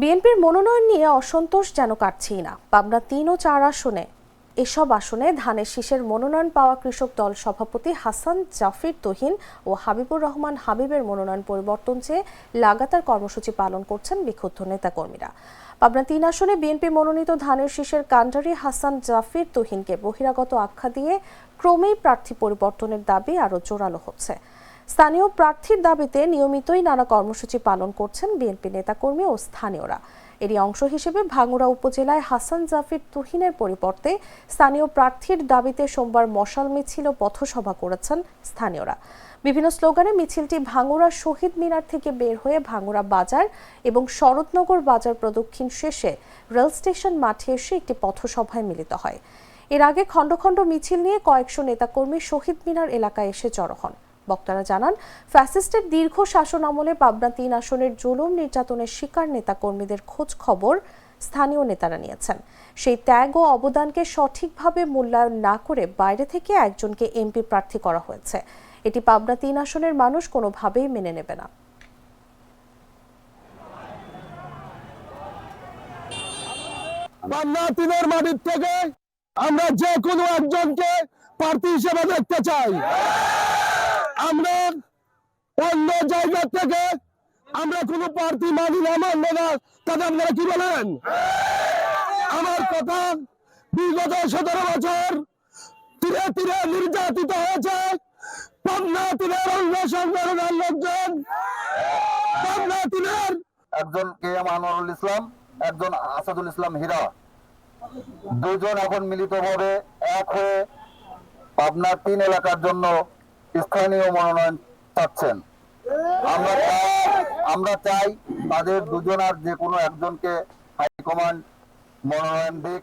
বিএনপির মনোনয়ন নিয়ে অসন্তোষ যেন কাটছেই না। পাবনা তিন ও চার আসনে, এসব আসনে ধানের শীষের মনোনয়ন পাওয়া কৃষক দল সভাপতি হাসান জাফির তহিন ও হাবিবুর রহমান হাবিবের মনোনয়ন পরিবর্তন চেয়ে লাগাতার কর্মসূচি পালন করছেন বিক্ষুব্ধ নেতাকর্মীরা। পাবনা তিন আসনে বিএনপি মনোনীত ধানের শীষের কান্ডারি হাসান জাফির তহিনকে বহিরাগত আখ্যা দিয়ে ক্রমেই প্রার্থী পরিবর্তনের দাবি আরও জোরালো হচ্ছে। স্থানীয় প্রার্থীর দাবিতে নিয়মিতই নানা কর্মসূচি পালন করছেন বিএনপি নেতাকর্মী ও স্থানীয়রা। এরই অংশ হিসেবে ভাঙ্গুড়া উপজেলায় হাসান জাফির তুহিনের পরিবর্তে স্থানীয় প্রার্থীর দাবিতে সোমবার মশাল মিছিল ও পথসভা করেছেন স্থানীয়রা। বিভিন্ন স্লোগানে মিছিলটি ভাঙ্গুড়া শহীদ মিনার থেকে বের হয়ে ভাঙ্গুড়া বাজার এবং শরৎনগর বাজার প্রদক্ষিণ শেষে রেল স্টেশন মাঠে এসে একটি পথসভায় মিলিত হয়। এর আগে খণ্ড খণ্ড মিছিল নিয়ে কয়েকশো নেতাকর্মী শহীদ মিনার এলাকায় এসে জড়ো হন। বক্তারা জানান, ফ্যাসিস্টের দীর্ঘ শাসন আমলে পাবনা তিন আসনের জুলুম নির্যাতনের শিকার নেতা কর্মীদের খোঁজ খবর স্থানীয় নেতারা নিয়েছেন। সেই ত্যাগ ও অবদানকে সঠিকভাবে মূল্যায়ন না করে বাইরে থেকে একজনকে এমপি প্রার্থী করা হয়েছে। এটি পাবনা তিন আসনের মানুষ কোনোভাবেই মেনে নেবে না। পান্না তিনের মাটির থেকে আমরা যে কোনো একজনকে প্রার্থী হিসেবে দেখতে চাই। আমরা অন্য জায়গা থেকে আমরা কোনো প্রার্থী মানি না, মানবো না। তাতে আপনারা কি বলেন? আমার কথা বিগত সতেরো বছর তীরে তীরে নির্যাতিত হয়েছে। পান্না তীরের অঙ্গ সংগঠনের লোকজন পান্না তীরের একজন কে এম আনোয়ারুল ইসলাম, একজন আসাদুল ইসলাম হীরা। দুজন এখন মিলিতভাবে এক হয়ে পাবনা তিন এলাকার জন্য স্থানীয় মনোনয়ন চাচ্ছেন আমরা আমরা চাই তাদের দুজনার যে কোনো একজনকে হাইকমান্ড মনোনয়ন দিক।